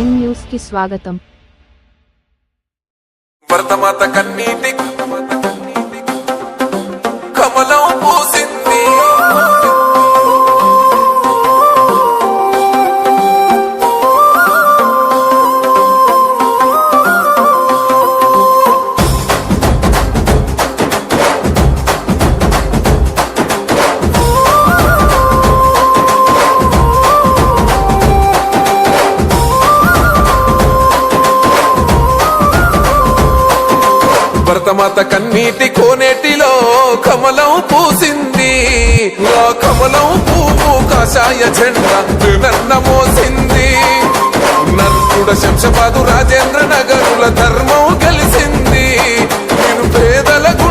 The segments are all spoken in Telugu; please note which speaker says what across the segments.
Speaker 1: ప్రైమ్ న్యూస్కి స్వాగతం.
Speaker 2: భరతమాత కన్నీటి కమలం పూసింది భరతమాత కన్నీటి కోనేటిలో కమలం పూసింది. ఆ కమలం పువ్వు కాషాయ జెండా నన్న మోసింది. నర్కుడ శంషపాదు రాజేంద్ర నగరుల ధర్మం కలిసింది నేను పేదలకు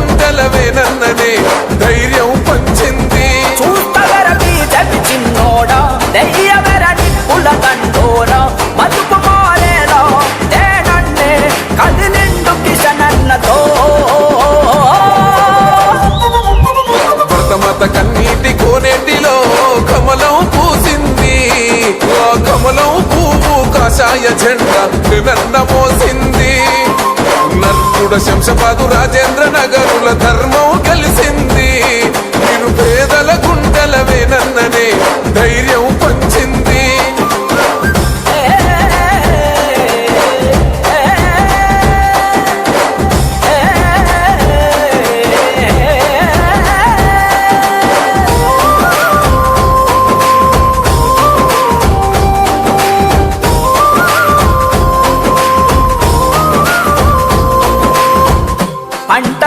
Speaker 2: కాషాయ జెండా నన్న మోసింది నర్కుడ శంశపాదు రాజేంద్ర నగరుల ధర్మం కలిసింది నేను పేదల గుండెల వేనన్ననే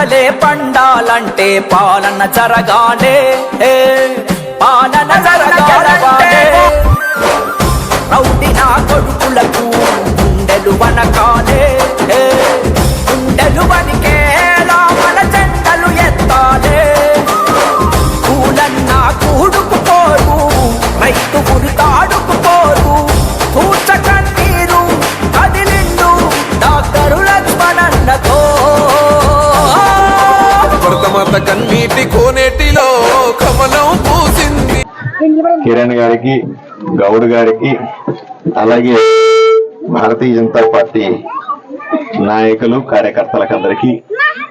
Speaker 3: పంటలే పండాలంటే పాలన జరగాలే. పాలన జరగాలే రౌడి నా కొడుకులకు గుండెలు వనకాలే. గుండెలు
Speaker 2: వనికే కోనేటిలో కమలం పూసింది.
Speaker 4: కిరణ్ గారికి గౌడ్ గారికి అలాగే భారతీయ జనతా పార్టీ నాయకులు కార్యకర్తలకు అందరికీ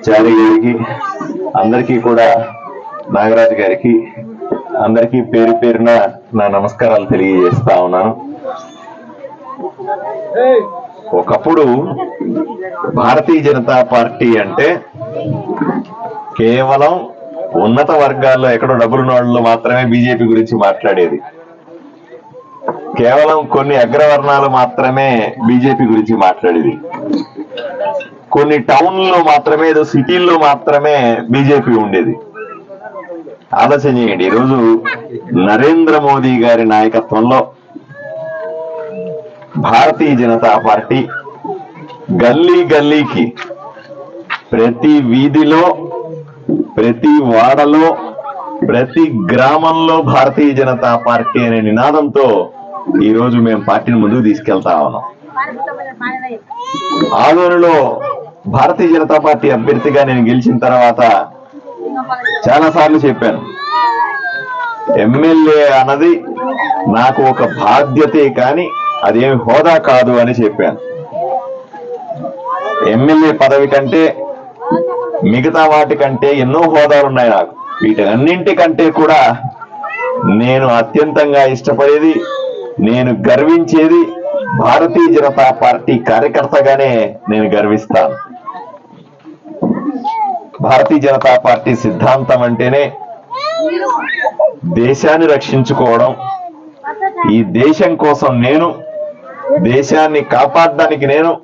Speaker 4: చారి గారికి అందరికీ కూడా నాగరాజు గారికి అందరికీ పేరు పేరున నా నమస్కారాలు తెలియజేస్తా ఉన్నాను. ఒకప్పుడు భారతీయ జనతా పార్టీ అంటే కేవలం ఉన్నత వర్గాల్లో ఎక్కడో డబ్బులున్న వాళ్ళు మాత్రమే బీజేపీ గురించి మాట్లాడేది. కేవలం కొన్ని అగ్రవర్ణాలు మాత్రమే బీజేపీ గురించి మాట్లాడేది. కొన్ని టౌన్లో మాత్రమే ఏదో సిటీల్లో మాత్రమే బీజేపీ ఉండేది. ఆలోచన చేయండి ఈరోజు నరేంద్ర మోదీ గారి నాయకత్వంలో భారతీయ జనతా పార్టీ గల్లీ గల్లీకి ప్రతి వీధిలో ప్రతి వాడలో ప్రతి గ్రామంలో భారతీయ జనతా పార్టీ అనే నినాదంతో ఈ రోజు మేము పార్టీని ముందుకు తీసుకెళ్తా ఉన్నాం. ఆదోనిలో భారతీయ జనతా పార్టీ అభ్యర్థిగా నేను గెలిచిన తర్వాత చాలా సార్లు చెప్పాను. ఎమ్మెల్యే అన్నది నాకు ఒక బాధ్యతే కానీ అదేమి హోదా కాదు అని చెప్పాను. ఎమ్మెల్యే పదవి కంటే మిగతా వాటి కంటే ఎన్నో హోదాలు ఉన్నాయి నాకు. వీటన్నింటికంటే కూడా నేను అత్యంతంగా ఇష్టపడేది నేను గర్వించేది భారతీయ జనతా పార్టీ కార్యకర్తగానే నేను గర్విస్తాను. భారతీయ జనతా పార్టీ సిద్ధాంతం అంటేనే దేశాన్ని రక్షించుకోవడం. ఈ దేశం కోసం నేను దేశాన్ని కాపాడడానికి నేను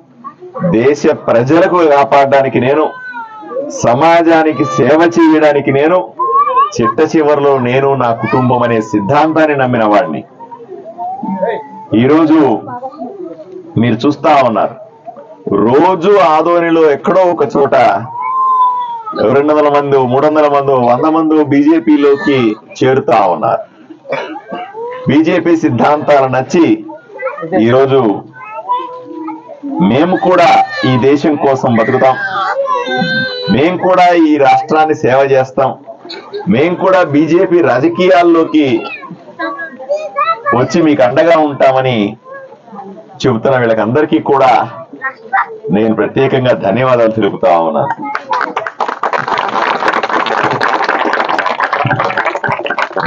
Speaker 4: దేశ ప్రజలకు కాపాడడానికి నేను సమాజానికి సేవ చేయడానికి నేను చిట్ట చివరిలో నేను నా కుటుంబం అనే సిద్ధాంతాన్ని నమ్మిన వాడిని. ఈరోజు మీరు చూస్తా ఉన్నారు. రోజు ఆదోనిలో ఎక్కడో ఒక చోట రెండు వందల మంది మూడు వందల మంది వంద మంది బీజేపీలోకి చేరుతా ఉన్నారు. బీజేపీ సిద్ధాంతాలు నచ్చి ఈరోజు మేము కూడా ఈ దేశం కోసం బతుకుతాం. మేం కూడా ఈ రాష్ట్రాన్ని సేవ చేస్తాం. మేం కూడా బీజేపీ రాజకీయాల్లోకి వచ్చి మీకు అండగా ఉంటామని చెబుతున్న వీళ్ళకందరికీ కూడా నేను ప్రత్యేకంగా ధన్యవాదాలు తెలుపుతా ఉన్నాను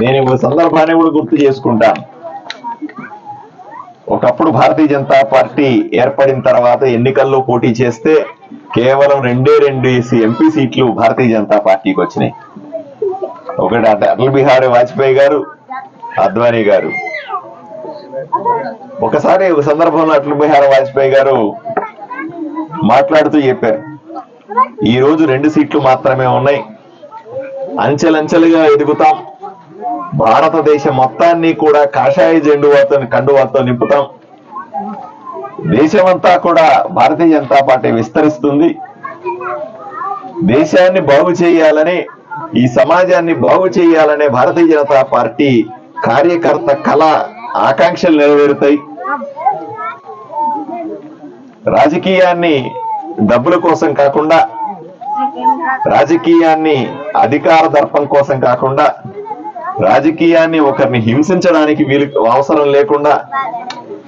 Speaker 4: నేను ఒక సందర్భాన్ని కూడా గుర్తు చేసుకుంటాను ఒకప్పుడు భారతీయ జనతా పార్టీ ఏర్పడిన తర్వాత ఎన్నికల్లో పోటీ చేస్తే కేవలం రెండే రెండు ఎంపీ సీట్లు భారతీయ జనతా పార్టీకి వచ్చినాయి. ఒకటి అటల్ బిహారీ వాజ్పేయి గారు అద్వానీ గారు. ఒకసారి ఒక సందర్భంలో అటల్ బిహారీ వాజ్పేయి గారు మాట్లాడుతూ చెప్పారు ఈ రోజు రెండు సీట్లు మాత్రమే ఉన్నాయి. అంచెలంచెలుగా ఎదుగుతాం. భారతదేశం మొత్తాన్ని కూడా కాషాయ జెండువాతో కండువాతో నింపుతాం. దేశమంతా కూడా భారతీయ జనతా పార్టీ విస్తరిస్తుంది. దేశాన్ని బాగు చేయాలని ఈ సమాజాన్ని బాగు చేయాలనే భారతీయ జనతా పార్టీ కార్యకర్త కళ ఆకాంక్షలు నెరవేరుతాయి. రాజకీయాన్ని డబ్బుల కోసం కాకుండా రాజకీయాన్ని అధికార దర్పం కోసం కాకుండా రాజకీయాన్ని ఒకరిని హింసించడానికి వీలు అవసరం లేకుండా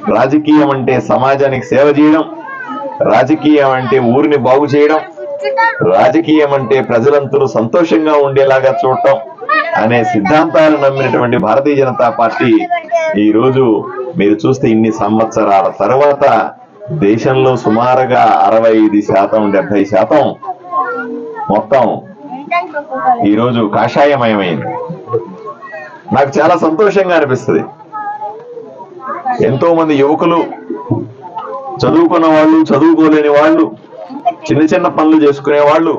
Speaker 4: రాజకీయం అంటే సమాజానికి సేవ చేయడం రాజకీయం అంటే ఊరిని బాగు చేయడం రాజకీయం అంటే ప్రజలందరూ సంతోషంగా ఉండేలాగా చూడటం అనే సిద్ధాంతాలు నమ్మినటువంటి భారతీయ జనతా పార్టీ ఈ రోజు మీరు చూస్తే ఇన్ని సంవత్సరాల తర్వాత దేశంలో సుమారుగా అరవై ఐదు శాతం డెబ్బై శాతం మొత్తం ఈ రోజు కాషాయమయమైంది. నాకు చాలా సంతోషంగా అనిపిస్తుంది. ఎంతో మంది యువకులు చదువుకున్న వాళ్ళు చదువుకోలేని వాళ్ళు చిన్న చిన్న పనులు చేసుకునే వాళ్ళు.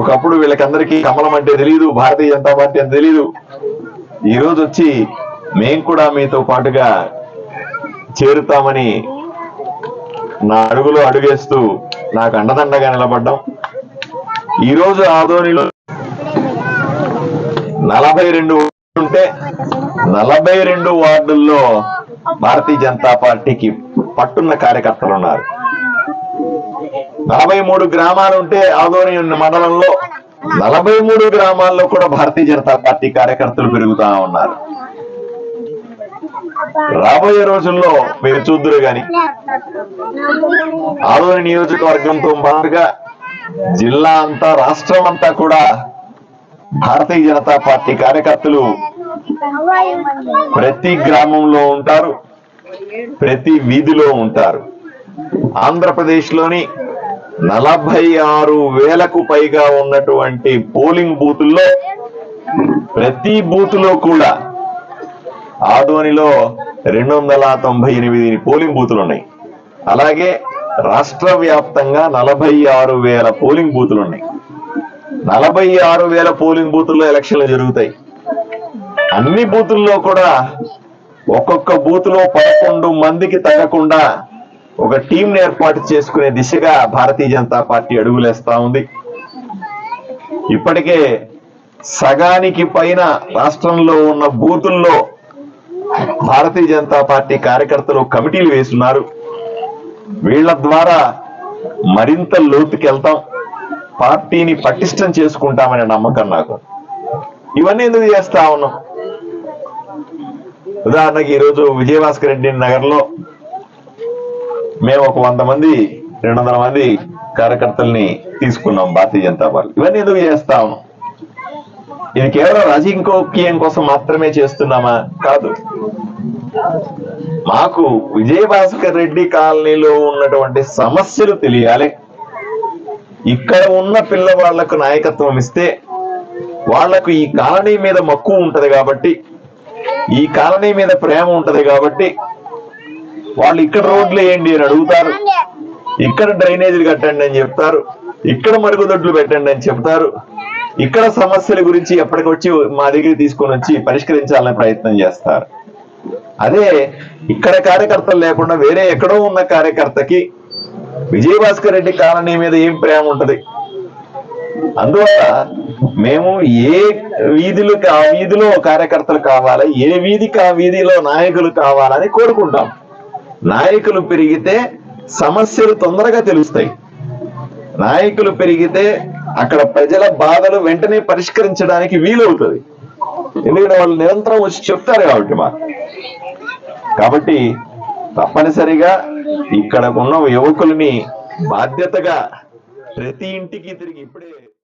Speaker 4: ఒకప్పుడు వీళ్ళకందరికీ కమలం అంటే తెలియదు భారతీయ జనతా పార్టీ అంటే తెలియదు ఈ రోజు వచ్చి మేం కూడా మీతో పాటుగా చేరుతామని నా అడుగులో అడుగేస్తూ నాకు అండదండగా నిలబడ్డం. ఈ రోజు ఆదోనిలో నలభై రెండు ఉంటే నలభై రెండు వార్డుల్లో భారతీయ జనతా పార్టీకి పట్టున్న కార్యకర్తలు ఉన్నారు. నలభై మూడు గ్రామాలు ఉంటే ఆదోని మండలంలో నలభై మూడు గ్రామాల్లో కూడా భారతీయ జనతా పార్టీ కార్యకర్తలు పెరుగుతా ఉన్నారు. రాబోయే రోజుల్లో మీరు చూద్దురు గాని ఆదోని నియోజకవర్గంతో పాటుగా జిల్లా అంతా రాష్ట్రం అంతా కూడా భారతీయ జనతా పార్టీ కార్యకర్తలు ప్రతి గ్రామంలో ఉంటారు ప్రతి వీధిలో ఉంటారు. ఆంధ్రప్రదేశ్లోని నలభై ఆరు వేలకు పైగా ఉన్నటువంటి పోలింగ్ బూతుల్లో ప్రతి బూత్లో కూడా ఆదోనిలో రెండు వందల తొంభై ఎనిమిది పోలింగ్ బూతులు ఉన్నాయి. అలాగే రాష్ట్ర వ్యాప్తంగా నలభై ఆరు వేల పోలింగ్ బూతులు ఉన్నాయి. నలభై ఆరు వేల పోలింగ్ బూతుల్లో ఎలక్షన్లు జరుగుతాయి. అన్ని బూతుల్లో కూడా ఒక్కొక్క బూత్లో పదకొండు మందికి తగ్గకుండా ఒక టీం ఏర్పాటు చేసుకునే దిశగా భారతీయ జనతా పార్టీ అడుగులేస్తా ఉంది. ఇప్పటికే సగానికి పైన రాష్ట్రంలో ఉన్న బూతుల్లో భారతీయ జనతా పార్టీ కార్యకర్తలు కమిటీలు వేస్తున్నారు. వీళ్ళ ద్వారా మరింత లోతుకెళ్తాం. పార్టీని పటిష్టం చేసుకుంటామనే నమ్మకం నాకు. ఇవన్నీ ఎందుకు చేస్తా ఉన్నాం ఉదాహరణకి ఈరోజు విజయభాస్కర్ రెడ్డి నగర్లో మేము ఒక వంద మంది రెండు వందల మంది కార్యకర్తల్ని తీసుకున్నాం భారతీయ జనతా పార్టీ. ఇవన్నీ ఎందుకు చేస్తా ఉన్నాం ఇది కేవలం రాజకీయం కోసం మాత్రమే చేస్తున్నామా? కాదు. మాకు విజయభాస్కర్ రెడ్డి కాలనీలో ఉన్నటువంటి సమస్యలు తెలియాలి. ఇక్కడ ఉన్న పిల్లవాళ్ళకు నాయకత్వం ఇస్తే వాళ్ళకు ఈ కాలనీ మీద మక్కువ ఉంటది కాబట్టి ఈ కాలనీ మీద ప్రేమ ఉంటది కాబట్టి వాళ్ళు ఇక్కడ రోడ్లు వేయండి అని అడుగుతారు. ఇక్కడ డ్రైనేజీలు కట్టండి అని చెప్తారు. ఇక్కడ మరుగుదొడ్లు పెట్టండి అని చెప్తారు. ఇక్కడ సమస్యల గురించి ఎప్పటికొచ్చి మా దగ్గర తీసుకొని వచ్చి పరిష్కరించాలనే ప్రయత్నం చేస్తారు. అదే ఇక్కడ కార్యకర్తలు లేకుండా వేరే ఎక్కడో ఉన్న కార్యకర్తకి విజయభాస్కర్ రెడ్డి కాలనీ మీద ఏం ప్రేమ ఉంటది? అందువల్ల మేము ఏ వీధిలోకి ఆ వీధిలో కార్యకర్తలు కావాలి ఏ వీధికి ఆ వీధిలో నాయకులు కావాలని కోరుకుంటాం. నాయకులు పెరిగితే సమస్యలు తొందరగా తెలుస్తాయి. నాయకులు పెరిగితే అక్కడ ప్రజల బాధలు వెంటనే పరిష్కరించడానికి వీలవుతుంది. ఎందుకంటే వాళ్ళు నిరంతరం వచ్చి చెప్తారు కాబట్టి మాకు. కాబట్టి తప్పనిసరిగా ఇక్కడ ఉన్న యువకుల్ని బాధ్యతగా ప్రతి ఇంటికి తిరిగి ఇప్పుడే